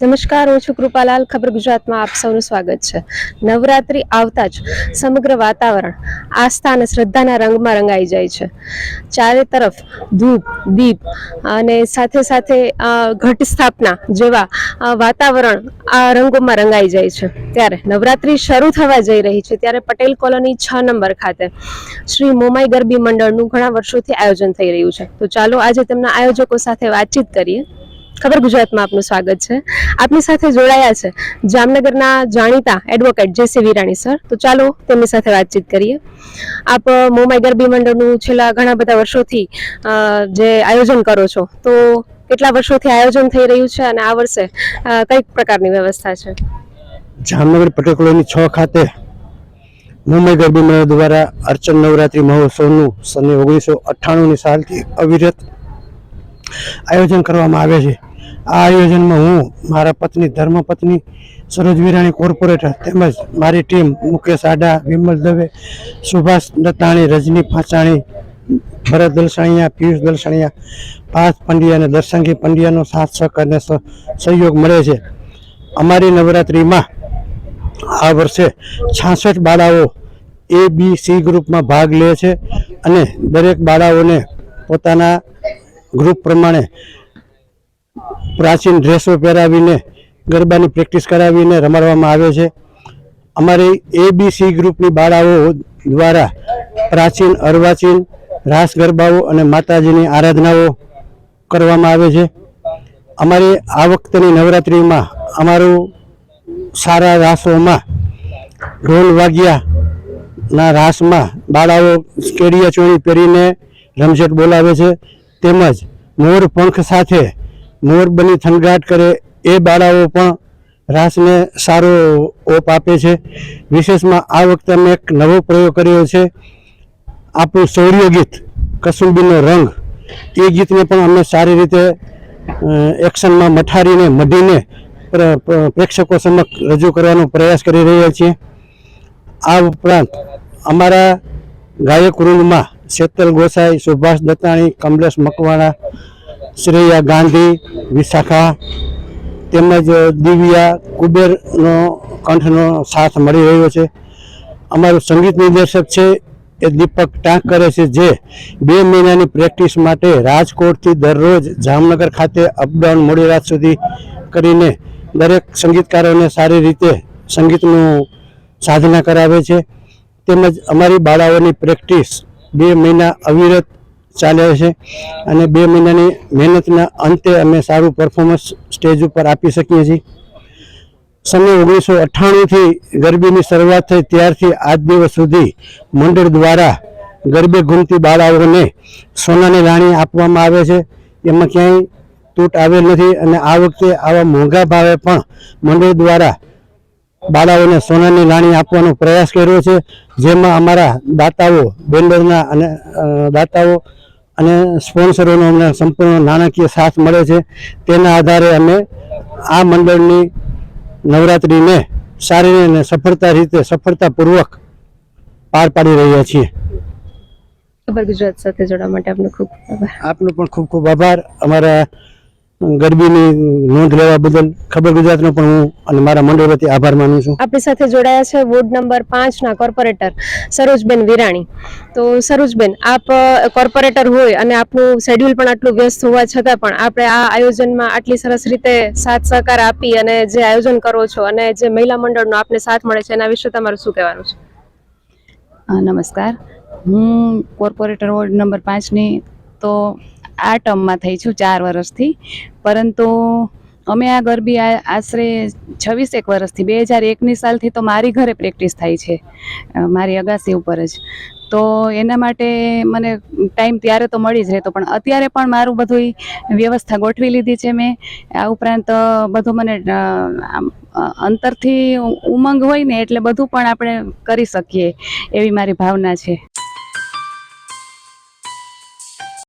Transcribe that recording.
નમસ્કાર, હું છું કૃપાલાલ. ખબર ગુજરાતમાં આપ સૌનું સ્વાગત છે. નવરાત્રિ આવતા જ સમગ્ર વાતાવરણ આસ્થા અને શ્રદ્ધાના રંગમાં રંગાઈ જાય છે. ચારે તરફ ધૂપ, દીપ અને સાથે સાથે ઘટ સ્થાપના જેવા વાતાવરણ આ રંગોમાં રંગાઈ જાય છે. ત્યારે નવરાત્રિ શરૂ થવા જઈ રહી છે ત્યારે પટેલ કોલોની છ નંબર ખાતે શ્રી મોમાઈ ગરબી મંડળનું ઘણા વર્ષોથી આયોજન થઈ રહ્યું છે. તો ચાલો આજે તેમના આયોજકો સાથે વાતચીત કરીએ. ખબર ગુજરાતમાં આપનું સ્વાગત છે. આપની સાથે જોડાયા છે જામનગરના જાણીતા એડવોકેટ જેસી વિરાણી સર તો ચાલો તેમની સાથે વાતચીત કરીએ. આપ મોમાઈ ગરબી મંડળનું છેલ્લા ઘણા બધા વર્ષોથી જે આયોજન કરો છો, તો કેટલા વર્ષોથી આયોજન થઈ રહ્યું છે અને આ વર્ષે કઈ પ્રકારની વ્યવસ્થા છે? જામનગર પટેલ કોલોની છ ખાતે મુંબઈ ગરબી મંડળ દ્વારા અર્ચન નવરાત્રિ મહોત્સવનું સને ઓગણીસો અઠ્ઠાણુંની સાલથી અવિરત આયોજન કરવામાં આવે છે. આ આયોજનમાં હું, મારા પત્ની ધર્મપત્ની સરોજ વિરાણી કોર્પોરેટર તેમજ મારી ટીમ મુકેશ આડા, વિમલ દવે, સુભાષ દત્તાણી, રજની ફાંચાણી ભરત દલસાણીયા, પિયુષ દલસાણીયા, પાર્થ પંડ્યા અને દર્શંગી પંડ્યાનો સાથ સહકારને સહયોગ મળે છે. અમારી નવરાત્રિમાં આ વર્ષે છાસઠ બાળાઓ એ બી સી ગ્રુપમાં ભાગ લે છે અને દરેક બાળાઓને પોતાના ગ્રુપ પ્રમાણે પ્રાચીન ડ્રેસો પહેરાવીને ગરબાની પ્રેક્ટિસ કરાવીને રમાડવામાં આવે છે. અમારી એ બી સી ગ્રુપની બાળાઓ દ્વારા પ્રાચીન, અર્વાચીન, રાસ ગરબાઓ અને માતાજીની આરાધનાઓ કરવામાં આવે છે. અમારી આ વખતેની નવરાત્રિમાં અમારું સારા રાસોમાં ઢોલ વાગ્યાના રાસમાં બાળાઓ કેડિયા ચોળી પહેરીને રમઝટ બોલાવે છે. તેમજ મોર પંખ સાથે મોર બની થનગાટ કરે એ બાળાઓ પણ રાસને સારો ઓપ આપે છે. વિશેષમાં આ વખતે અમે એક નવો પ્રયોગ કર્યો છે. આપણું શૌર્ય ગીત, કસુંબીનો રંગ, એ ગીતને પણ અમે સારી રીતે એક્શનમાં મઠારીને, મઢીને પ્ર- પ્ર- પ્રેક્ષકો સમક્ષ રજૂ કરવાનો પ્રયાસ કરી રહ્યા છીએ. આ ઉપરાંત અમારા ગાયક વૃંદમાં શેતલ ગોસાઈ, સુભાષ દત્તાણી, કમલેશ મકવાણા શ્રેયા ગાંધી, વિશાખા તેમજ દિવ્યા કુબેરનો કંઠનો સાથ મળી રહ્યો છે. અમારું સંગીત નિર્દેશક છે એ દીપક ટાંક કરે છે જે બે મહિનાની પ્રેક્ટિસ માટે રાજકોટથી દરરોજ જામનગર ખાતે અપડાઉન મોડી રાત સુધી કરીને દરેક સંગીતકારોને સારી રીતે સંગીતનું સાધના કરાવે છે. તેમજ અમારી બાળાઓની પ્રેક્ટિસ બે મહિના અવિરત ચાલે છે અને બે મહિનાની મહેનતના અંતે અમે સારું પરફોર્મન્સ સ્ટેજ ઉપર આપી શકીએ છીએ. સમય ઓગણીસો અઠ્ઠાણુંથી ગરબીની શરૂઆત થઈ ત્યારથી આજ દિવસ સુધી મંડળ દ્વારા ગરબે ઘૂમતી બાળાઓને સોનાની રાણી આપવામાં આવે છે. એમાં ક્યાંય તૂટ આવેલ નથી અને આ વખતે આવા મોંઘા ભાવે પણ મંડળ દ્વારા બાળાઓને સોનાની રાણી આપવાનો પ્રયાસ કર્યો છે. જેમાં અમારા દાતાઓ બેન્ડરના અને દાતાઓ અને સ્પોન્સરોનો અમને સંપૂર્ણ નાણાકીય સાથ મળે છે. તેના આધારે અમે આ મંડળની નવરાત્રિને સારી અને સફળતા રીતે સફળતાપૂર્વક પાર પાડી રહ્યા છીએ. ખબર ગુજરાત સાથે જોડવા માટે આપનો ખૂબ ખૂબ આભાર. આપનો પણ ખૂબ ખૂબ આભાર. અમારા ગરબીની નોંધ લેવા બદલ ખબર ગુજરાતનો પણ હું અને મારા મંડળ વતી આભાર માનું છું. આપણી સાથે જોડાયા છે વોર્ડ નંબર પાંચના કોર્પોરેટર સરોજબેન વિરાણી. તો સરોજબેન આપ કોર્પોરેટર હોય અને આપનું શેડ્યુલ પણ આટલું વ્યસ્ત હોવા છતાં પણ આપણે આ આયોજનમાં આટલી સરસ રીતે સાથ સહકાર આપી અને જે આયોજન કરો છો અને જે મહિલા મંડળનો આપને સાથ મળે છે એના વિશે તમારું શું કહેવાનું છે? નમસ્કાર. હું કોર્પોરેટર વોર્ડ નંબર પાંચની તો આ ટર્મમાં થઈ છું ચાર વર્ષથી. પરંતુ અમે આ ગરબી આશરે છવ્વીસ એક વર્ષથી, બે હજાર એકની સાલથી તો મારી ઘરે પ્રેક્ટિસ થાય છે મારી અગાસી ઉપર જ. તો એના માટે મને ટાઈમ ત્યારે તો મળી જ રહેતો, પણ અત્યારે પણ મારું બધું વ્યવસ્થા ગોઠવી લીધી છે મેં. આ ઉપરાંત બધું મને અંતરથી ઉમંગ હોય ને એટલે બધું પણ આપણે કરી શકીએ એવી મારી ભાવના છે.